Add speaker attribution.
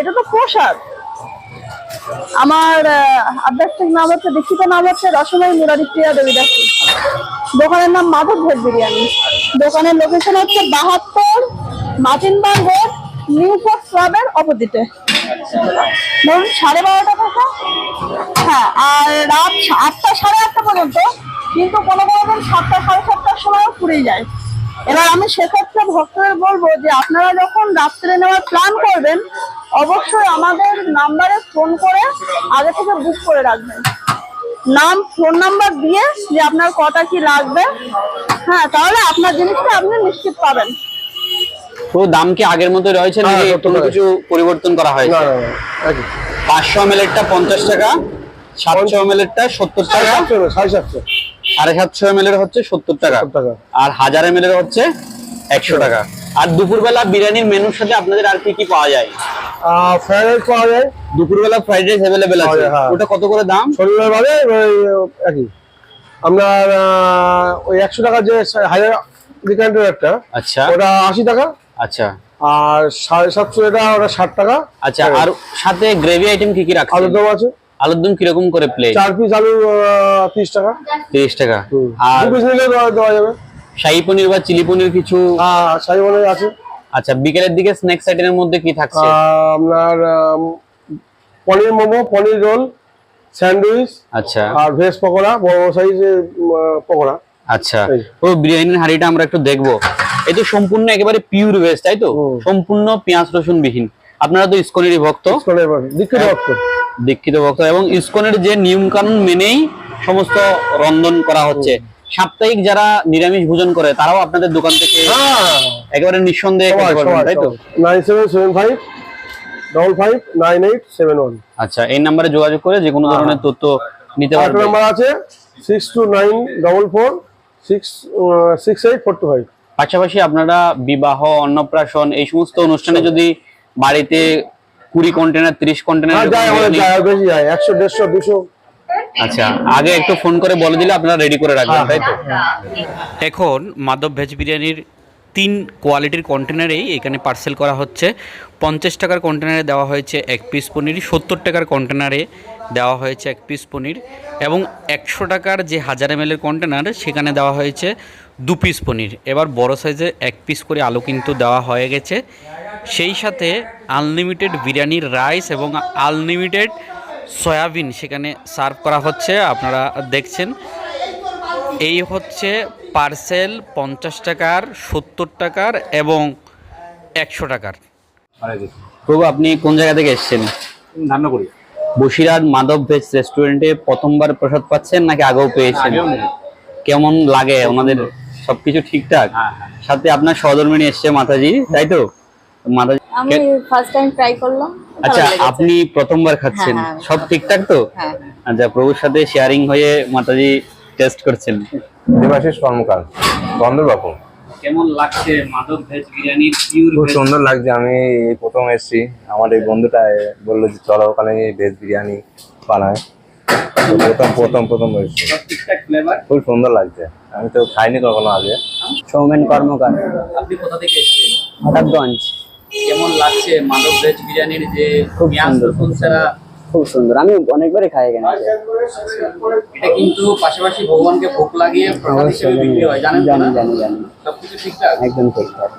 Speaker 1: এটা তো প্রসাদ। আমার আধ্যাত্মিক নাম হচ্ছে, দীক্ষিত নাম হচ্ছে রসময় মুরারি প্রিয়া দেবী দাসী। দোকানের নাম মাধব ভেজ বিরিয়ানি। দোকানের লোকেশন হচ্ছে বাহাত্তর মাচিনবাগ রোড নিউ পোস্ট ক্লাবের অপোজিটে। ধরুন, সাড়ে বারোটা থেকে হ্যাঁ আর রাত আটটা সাড়ে আটটা পর্যন্ত, কিন্তু কোনো কোনো দিন সাতটা, সাড়ে সাতটার সময়ও ফুরিয়ে যায়। এবার আমি সেক্ষেত্রে ভক্তদের বলব যে আপনারা যখন রাত্রে নেওয়ার প্ল্যান করবেন অবশ্যই আমাদের নাম্বারে ফোন করে আগে থেকে বুক করে রাখবেন। নাম ফোন নাম্বার দিয়ে যে আপনার কটা কি লাগবে হ্যাঁ তাহলে আপনার জিনিসটা আপনি নিশ্চিত পাবেন।
Speaker 2: তো দাম কি আগের মতো রয়েছে নাকি
Speaker 3: হ্যাঁ,
Speaker 2: কোনো কিছু পরিবর্তন করা হয়েছে?
Speaker 3: না না একই।
Speaker 2: পাঁচশো এম এরটা পঞ্চাশ টাকা সাতশো এম এরটা সত্তর টাকা
Speaker 3: সাড়ে সাতশো।
Speaker 2: সাড়ে সাতশো এম এর হচ্ছে সত্তর টাকা। আর হাজার এম এর হচ্ছে একশো টাকা। আর দুপুরবেলা বিরিয়ানির মেনুর সাথে আপনাদের আর কি কি পাওয়া যায়?
Speaker 3: ফ্রাইড রাইস পাওয়া যায়।
Speaker 2: দুপুরবেলা ফ্রাইড রাইস অ্যাভেলেবেল আছে। ওটা কত করে দাম?
Speaker 3: শনিবার একই। আপনার ওই একশো টাকা যে হাজার একটা।
Speaker 2: আচ্ছা।
Speaker 3: ওটা আশি টাকা।
Speaker 2: আচ্ছা।
Speaker 3: আর সাড়ে সাতশো এটা ওটা ষাট টাকা।
Speaker 2: আচ্ছা আর সাথে গ্রেভি আইটেম কি কি রাখা
Speaker 3: আলুর দম আছে।
Speaker 2: আলুর দম কীরকম করে প্লেট
Speaker 3: চার পিস আলু তিরিশ টাকা।
Speaker 2: তিরিশ টাকা। আর
Speaker 3: দু পিস নিলে দেওয়া- যাবে।
Speaker 2: শাহী পনির বা চিলি পনির কিছু?
Speaker 3: হ্যাঁ সাই মনে আছে।
Speaker 2: আচ্ছা বিকেলের দিকে স্ন্যাক্স আইটেমের মধ্যে কি থাকছে?
Speaker 3: আপনার পনির মোমো পনির রোল স্যান্ডউইচ
Speaker 2: আচ্ছা।
Speaker 3: আর ভেজ পকোড়া বড় সাইজের পকোড়া।
Speaker 2: আচ্ছা। ও বিরিয়ানির হাঁড়িটা আমরা একটু দেখব। এই তো সম্পূর্ণ একেবারে পিওর ভেজ তাই তো? সম্পূর্ণ পেঁয়াজ রসুন বিহীন আপনারা তো ইসকনেরই ভক্ত।
Speaker 3: ভক্ত।
Speaker 2: দীক্ষিত ভক্ত এবং ইসকনের যে নিয়ম কানুন মেনেই সমস্ত রন্ধন করা হচ্ছে। সাপ্তাহিক যারা নিরামিষ ভোজন করে তারাও আপনাদের দোকান থেকে
Speaker 3: হ্যাঁ।
Speaker 2: একেবারে নিঃসন্দেহে তাই তো?
Speaker 3: Nine seven seven five double five nine eight seven one.
Speaker 2: আচ্ছা এই নাম্বারে যোগাযোগ করে যে কোনো ধরনের তথ্য নিতে
Speaker 3: আট
Speaker 2: পারবেন
Speaker 3: নাম্বার আছে six two nine double four six six eight four two five.
Speaker 2: পাশাপাশি আপনারা বিবাহ অন্নপ্রাশন এই সমস্ত অনুষ্ঠানে যদি বাড়িতে কুড়ি কন্টেনার তিরিশ
Speaker 3: হ্যাঁ
Speaker 2: কন্টেনার
Speaker 3: বেশি যায় একশো দেড়শো দুশো।
Speaker 2: আচ্ছা আগে একটু ফোন করে বলে দিলে আপনারা রেডি করে রাখবেন তাই তো?
Speaker 4: এখন মাধব ভেজ বিরিয়ানির তিন কোয়ালিটির কন্টেনারেই এখানে পার্সেল করা হচ্ছে। পঞ্চাশ টাকার কন্টেনারে দেওয়া হয়েছে এক পিস পনির, সত্তর টাকার কন্টেনারে দেওয়া হয়েছে এক পিস পনির এবং একশো টাকার যে হাজার এম এর কন্টেনার সেখানে দেওয়া হয়েছে দু পিস পনির। এবার বড় সাইজে এক পিস করে আলু কিন্তু দেওয়া হয়ে গেছে। সেই সাথে আনলিমিটেড বিরিয়ানির রাইস এবং আনলিমিটেড সয়াবিন সেখানে সার্ভ করা হচ্ছে। আপনারা দেখছেন এই হচ্ছে পার্সেল পঞ্চাশ টাকার সত্তর টাকার এবং একশো টাকার।
Speaker 2: প্রভু আপনি কোন জায়গা থেকে এসেছেন? বসিরহাট মাধব ভেজ রেস্টুরেন্টে প্রথমবার প্রসাদ পাচ্ছেন নাকি আগেও পেয়েছেন? কেমন লাগে ওনাদের সবকিছু ঠিকঠাক?
Speaker 5: হ্যাঁ,
Speaker 2: সাথে আপনার সহধর্মিনী এসছে মাতাজি তাই তো? মাতাজি
Speaker 6: আমি ফার্স্ট টাইম ট্রাই করলাম।
Speaker 2: আচ্ছা আপনি প্রথমবার খাচ্ছেন?
Speaker 6: হ্যাঁ, হ্যাঁ,
Speaker 2: সব ঠিকঠাক তো?
Speaker 6: হ্যাঁ
Speaker 2: আচ্ছা প্রভুর সাথে শেয়ারিং হয়ে মাতাজি টেস্ট করছেন?
Speaker 7: দেবাশিস কর্মকার বন্দরবাবু
Speaker 2: কেমন লাগছে মাধব ভেজ বিরিয়ানির পিওর
Speaker 7: খুব সুন্দর লাগছে আমি প্রথম এসেছি। আমার এই বন্ধুটা বলল যে চলো ওখানে ভেজ বিরিয়ানি বানায় প্রথম প্রথম প্রথম এসেছি। খুব সুন্দর লাগছে আমি তো খাইনি কখনো আগে।
Speaker 8: সৌমেন কর্মকার।
Speaker 2: আপনি কোথা থেকে এসেছেন?
Speaker 8: হঠাৎগঞ্জ।
Speaker 2: কেমন লাগছে মাধব ভেজ বিরিয়ানির যে
Speaker 8: খুব সুন্দর।
Speaker 2: ছাড়া
Speaker 8: খুব সুন্দর। আমি অনেকবারই খাই এখানে।
Speaker 2: এটা কিন্তু পাশাপাশি ভগবানকে ভোগ লাগিয়ে প্রসাদ হিসেবে বিক্রি হয় জানেন
Speaker 8: জানি জানি জানি।
Speaker 2: সবকিছু ঠিকঠাক?
Speaker 8: একদম ঠিকঠাক।